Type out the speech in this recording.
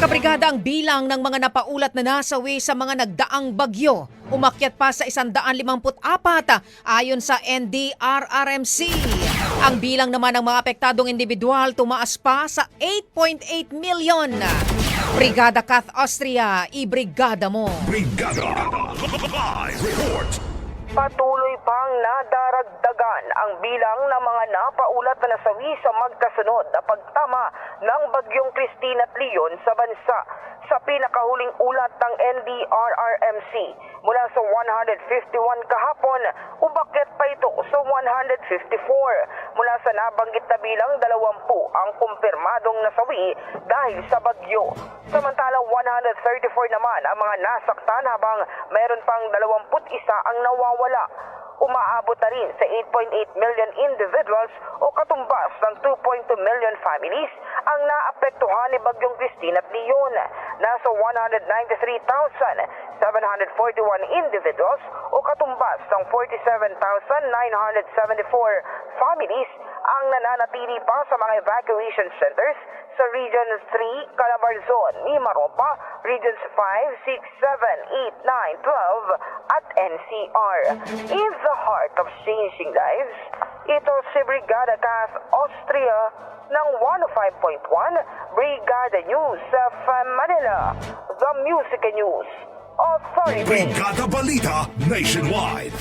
Kabrigada ang bilang ng mga napaulat na nasawi sa mga nagdaang bagyo. Umakyat pa sa 154 ayon sa NDRRMC. Ang bilang naman ng mga apektadong individual tumaas pa sa 8.8 million. Brigada Kath Austria, i-brigada mo. Brigada. Live report. Patuloy pang nadaragdagan ang bilang ng mga napaulat na nasawi sa magkasunod na pagtama ng bagyong Christine at Leon sa bansa. Sa pinakahuling ulat ng NDRRMC, mula sa 151 kahapon, umakyat pa ito sa 154. Mula sa nabanggit na bilang 20 ang kumpirmadong nasawi dahil sa bagyo. Samantalang 134 naman ang mga nasaktan habang meron pang 21 ang nawawala. Umaabot na rin sa 8.8 million individuals o katumbas ng 2.2 million families ang naapektuhan ni Bagyong Christine at Leon. Nasa 193,741 individuals o katumbas ng 47,974 families ang nananatili pa sa mga evacuation centers sa Region 3, Calabarzon, Mimaropa, Regions 5, 6, 7, 8, 9, 12 at NCR. In the heart of changing lives, ito si Brigada Cas Austria ng 105.1 Brigada News sa Manila, the Music News Authority. Brigada Balita Nationwide.